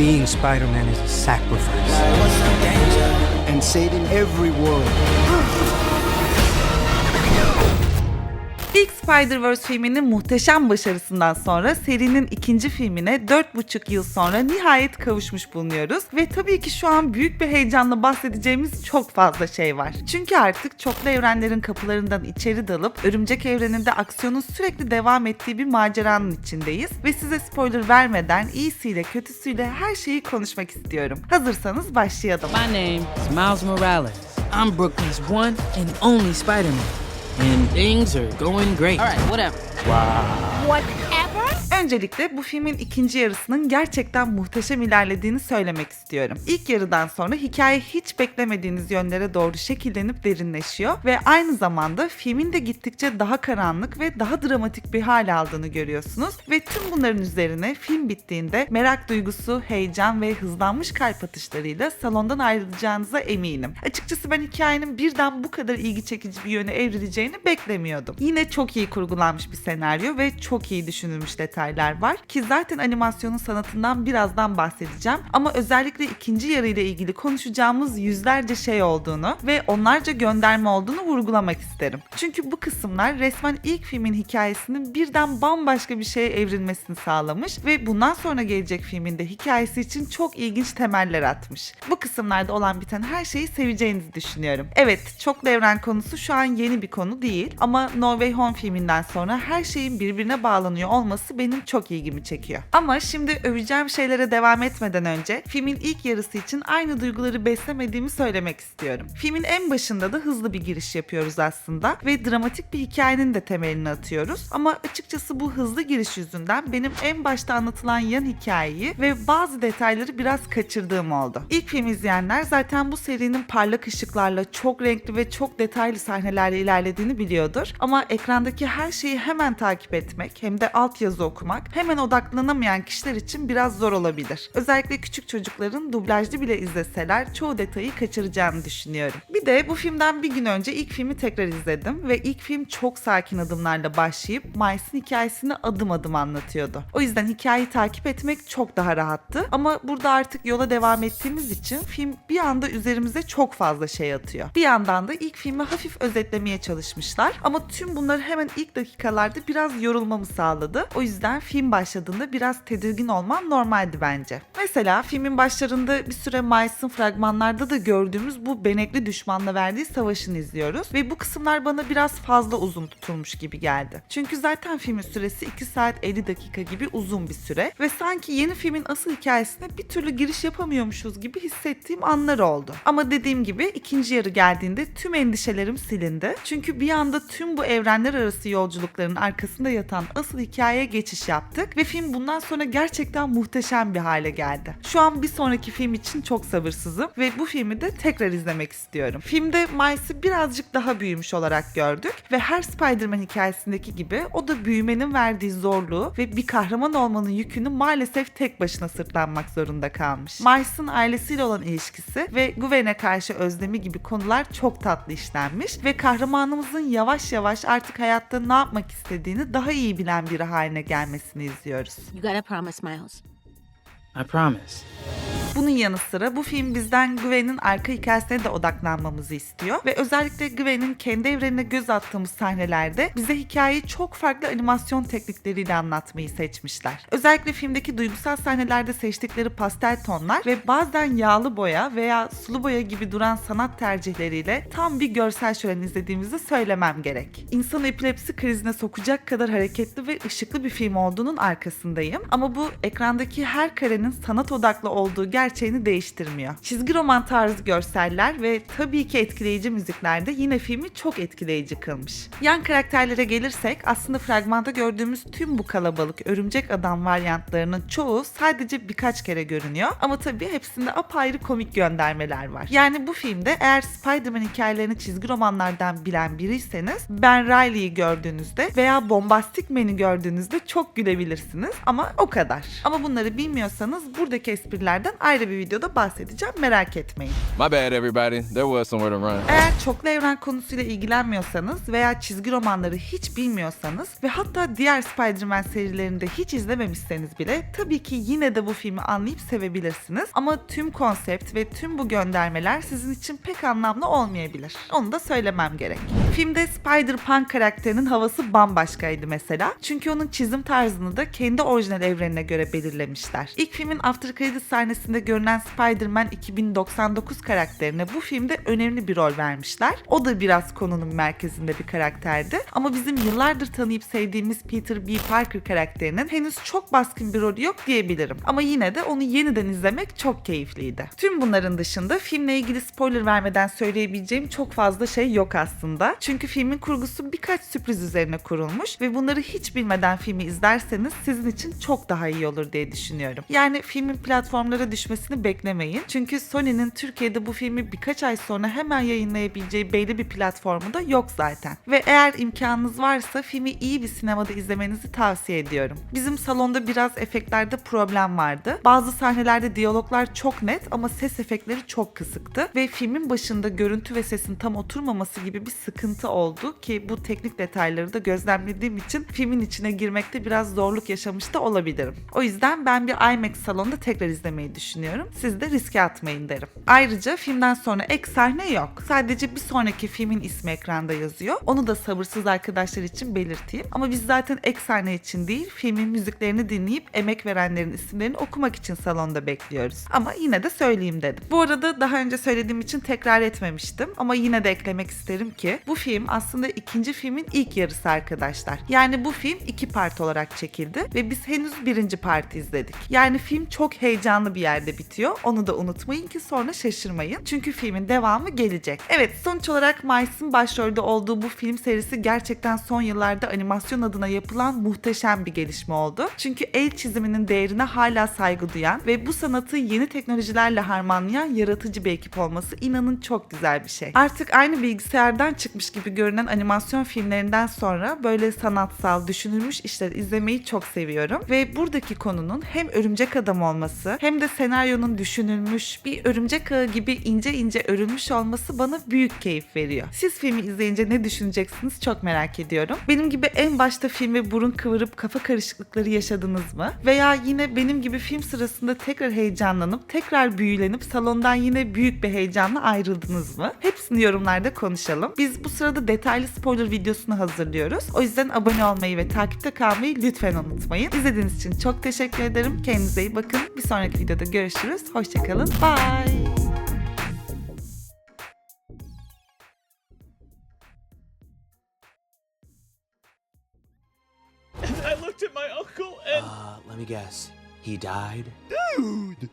being Spider-Man is a sacrifice. and saving every world. İlk Spider-Verse filminin muhteşem başarısından sonra serinin ikinci filmine 4,5 yıl sonra nihayet kavuşmuş bulunuyoruz. Ve tabii ki şu an büyük bir heyecanla bahsedeceğimiz çok fazla şey var. Çünkü artık çoklu evrenlerin kapılarından içeri dalıp örümcek evreninde aksiyonun sürekli devam ettiği bir maceranın içindeyiz. Ve size spoiler vermeden iyisiyle kötüsüyle her şeyi konuşmak istiyorum. Hazırsanız başlayalım. My name is Miles Morales. I'm Brooklyn's one and only Spider-Man. And things are going great. All right, whatever. Öncelikle bu filmin ikinci yarısının gerçekten muhteşem ilerlediğini söylemek istiyorum. İlk yarıdan sonra hikaye hiç beklemediğiniz yönlere doğru şekillenip derinleşiyor ve aynı zamanda filmin de gittikçe daha karanlık ve daha dramatik bir hal aldığını görüyorsunuz ve tüm bunların üzerine film bittiğinde merak duygusu, heyecan ve hızlanmış kalp atışlarıyla salondan ayrılacağınıza eminim. Açıkçası ben hikayenin birden bu kadar ilgi çekici bir yöne evrileceğini beklemiyordum. Yine çok iyi kurgulanmış bir senaryo ve çok iyi düşünülmüş detaylar var ki zaten animasyonun sanatından birazdan bahsedeceğim ama özellikle ikinci yarı ile ilgili konuşacağımız yüzlerce şey olduğunu ve onlarca gönderme olduğunu vurgulamak isterim. Çünkü bu kısımlar resmen ilk filmin hikayesinin birden bambaşka bir şeye evrilmesini sağlamış ve bundan sonra gelecek filmin de hikayesi için çok ilginç temeller atmış. Bu kısımlarda olan biten her şeyi seveceğinizi düşünüyorum. Evet, çoklu evren konusu şu an yeni bir konu değil ama No Way Home filminden sonra her şeyin birbirine bağlanıyor olması benim çok ilgimi çekiyor. Ama şimdi öveceğim şeylere devam etmeden önce filmin ilk yarısı için aynı duyguları beslemediğimi söylemek istiyorum. Filmin en başında da hızlı bir giriş yapıyoruz aslında ve dramatik bir hikayenin de temelini atıyoruz. Ama açıkçası bu hızlı giriş yüzünden benim en başta anlatılan yan hikayeyi ve bazı detayları biraz kaçırdığım oldu. İlk film izleyenler zaten bu serinin parlak ışıklarla çok renkli ve çok detaylı sahnelerle ilerlediğini biliyordur. Ama ekrandaki her şeyi hemen takip etmek hem de altyazı okumak hemen odaklanamayan kişiler için biraz zor olabilir. Özellikle küçük çocukların dublajlı bile izleseler çoğu detayı kaçıracağını düşünüyorum. Bir de bu filmden bir gün önce ilk filmi tekrar izledim ve ilk film çok sakin adımlarla başlayıp Miles'ın hikayesini adım adım anlatıyordu. O yüzden hikayeyi takip etmek çok daha rahattı ama burada artık yola devam ettiğimiz için film bir anda üzerimize çok fazla şey atıyor. Bir yandan da ilk filmi hafif özetlemeye çalışmışlar ama tüm bunları hemen ilk dakikalarda biraz yorulmamı sağladı. O yüzden film başladığında biraz tedirgin olmam normaldi bence. Mesela filmin başlarında bir süre Miles'ın fragmanlarda da gördüğümüz bu benekli düşmanla verdiği savaşını izliyoruz ve bu kısımlar bana biraz fazla uzun tutulmuş gibi geldi. Çünkü zaten filmin süresi 2 saat 50 dakika gibi uzun bir süre ve sanki yeni filmin asıl hikayesine bir türlü giriş yapamıyormuşuz gibi hissettiğim anlar oldu. Ama dediğim gibi ikinci yarı geldiğinde tüm endişelerim silindi. Çünkü bir anda tüm bu evrenler arası yolculukların arkasında yatan asıl hikayeye geçiş yaptık ve film bundan sonra gerçekten muhteşem bir hale geldi. Şu an bir sonraki film için çok sabırsızım ve bu filmi de tekrar izlemek istiyorum. Filmde Miles'ı birazcık daha büyümüş olarak gördük ve her Spider-Man hikayesindeki gibi o da büyümenin verdiği zorluğu ve bir kahraman olmanın yükünü maalesef tek başına sırtlanmak zorunda kalmış. Miles'ın ailesiyle olan ilişkisi ve Gwen'e karşı özlemi gibi konular çok tatlı işlenmiş ve kahramanımızın yavaş yavaş artık hayatta ne yapmak istediğini daha iyi bilen biri haline gelmesini izliyoruz. You gotta promise, Miles. I promise. Bunun yanı sıra bu film bizden Gwen'in arka hikayesine de odaklanmamızı istiyor ve özellikle Gwen'in kendi evrenine göz attığımız sahnelerde bize hikayeyi çok farklı animasyon teknikleriyle anlatmayı seçmişler. Özellikle filmdeki duygusal sahnelerde seçtikleri pastel tonlar ve bazen yağlı boya veya sulu boya gibi duran sanat tercihleriyle tam bir görsel şölen izlediğimizi söylemem gerek. İnsanı epilepsi krizine sokacak kadar hareketli ve ışıklı bir film olduğunun arkasındayım ama bu ekrandaki her karenin sanat odaklı olduğu gerçeğini değiştirmiyor. Çizgi roman tarzı görseller ve tabii ki etkileyici müzikler de yine filmi çok etkileyici kılmış. Yan karakterlere gelirsek aslında fragmanda gördüğümüz tüm bu kalabalık örümcek adam varyantlarının çoğu sadece birkaç kere görünüyor ama tabii hepsinde apayrı komik göndermeler var. Yani bu filmde eğer Spider-Man hikayelerini çizgi romanlardan bilen biriyseniz Ben Riley'i gördüğünüzde veya Bombastic Man'i gördüğünüzde çok gülebilirsiniz ama o kadar. Ama bunları bilmiyorsanız buradaki esprilerden ayrı bir videoda bahsedeceğim merak etmeyin. My bad, everybody. There was somewhere to run. Eğer çoklu evren konusuyla ilgilenmiyorsanız veya çizgi romanları hiç bilmiyorsanız ve hatta diğer Spider-Man serilerini de hiç izlememişseniz bile tabii ki yine de bu filmi anlayıp sevebilirsiniz. Ama tüm konsept ve tüm bu göndermeler sizin için pek anlamlı olmayabilir. Onu da söylemem gerek. Filmde Spider-Punk karakterinin havası bambaşkaydı mesela. Çünkü onun çizim tarzını da kendi orijinal evrenine göre belirlemişler. İlk filmin After Credits sahnesinde görünen Spider-Man 2099 karakterine bu filmde önemli bir rol vermişler. O da biraz konunun merkezinde bir karakterdi. Ama bizim yıllardır tanıyıp sevdiğimiz Peter B. Parker karakterinin henüz çok baskın bir rolü yok diyebilirim. Ama yine de onu yeniden izlemek çok keyifliydi. Tüm bunların dışında filmle ilgili spoiler vermeden söyleyebileceğim çok fazla şey yok aslında. Çünkü filmin kurgusu birkaç sürpriz üzerine kurulmuş ve bunları hiç bilmeden filmi izlerseniz sizin için çok daha iyi olur diye düşünüyorum. Yani filmin platformlara düşmesini beklemeyin. Çünkü Sony'nin Türkiye'de bu filmi birkaç ay sonra hemen yayınlayabileceği belli bir platformu da yok zaten. Ve eğer imkanınız varsa filmi iyi bir sinemada izlemenizi tavsiye ediyorum. Bizim salonda biraz efektlerde problem vardı. Bazı sahnelerde diyaloglar çok net ama ses efektleri çok kısıktı ve filmin başında görüntü ve sesin tam oturmaması gibi bir sıkıntı oldu ki bu teknik detayları da gözlemlediğim için filmin içine girmekte biraz zorluk yaşamış da olabilirim. O yüzden ben bir IMAX salonda tekrar izlemeyi düşünüyorum. Siz de riske atmayın derim. Ayrıca filmden sonra ek sahne yok. Sadece bir sonraki filmin ismi ekranda yazıyor. Onu da sabırsız arkadaşlar için belirteyim. Ama biz zaten ek sahne için değil, filmin müziklerini dinleyip emek verenlerin isimlerini okumak için salonda bekliyoruz. Ama yine de söyleyeyim dedim. Bu arada daha önce söylediğim için tekrar etmemiştim ama yine de eklemek isterim ki bu film aslında ikinci filmin ilk yarısı arkadaşlar. Yani bu film iki part olarak çekildi ve biz henüz birinci parti izledik. Yani film çok heyecanlı bir yerde bitiyor. Onu da unutmayın ki sonra şaşırmayın. Çünkü filmin devamı gelecek. Evet sonuç olarak Miles'ın başrolde olduğu bu film serisi gerçekten son yıllarda animasyon adına yapılan muhteşem bir gelişme oldu. Çünkü el çiziminin değerine hala saygı duyan ve bu sanatı yeni teknolojilerle harmanlayan yaratıcı bir ekip olması inanın çok güzel bir şey. Artık aynı bilgisayardan çıkmış gibi görünen animasyon filmlerinden sonra böyle sanatsal, düşünülmüş işler izlemeyi çok seviyorum. Ve buradaki konunun hem örümcek adam olması hem de senaryonun düşünülmüş bir örümcek ağı gibi ince ince örülmüş olması bana büyük keyif veriyor. Siz filmi izleyince ne düşüneceksiniz çok merak ediyorum. Benim gibi en başta filmi burun kıvırıp kafa karışıklıkları yaşadınız mı? Veya yine benim gibi film sırasında tekrar heyecanlanıp tekrar büyülenip salondan yine büyük bir heyecanla ayrıldınız mı? Hepsini yorumlarda konuşalım. Biz bu sırada detaylı spoiler videosunu hazırlıyoruz. O yüzden abone olmayı ve takipte kalmayı lütfen unutmayın. İzlediğiniz için çok teşekkür ederim. Kendinize iyi bakın. Bir sonraki videoda görüşürüz. Hoşçakalın. Bye. I looked at my uncle and Uh, let me guess. He died? Dude,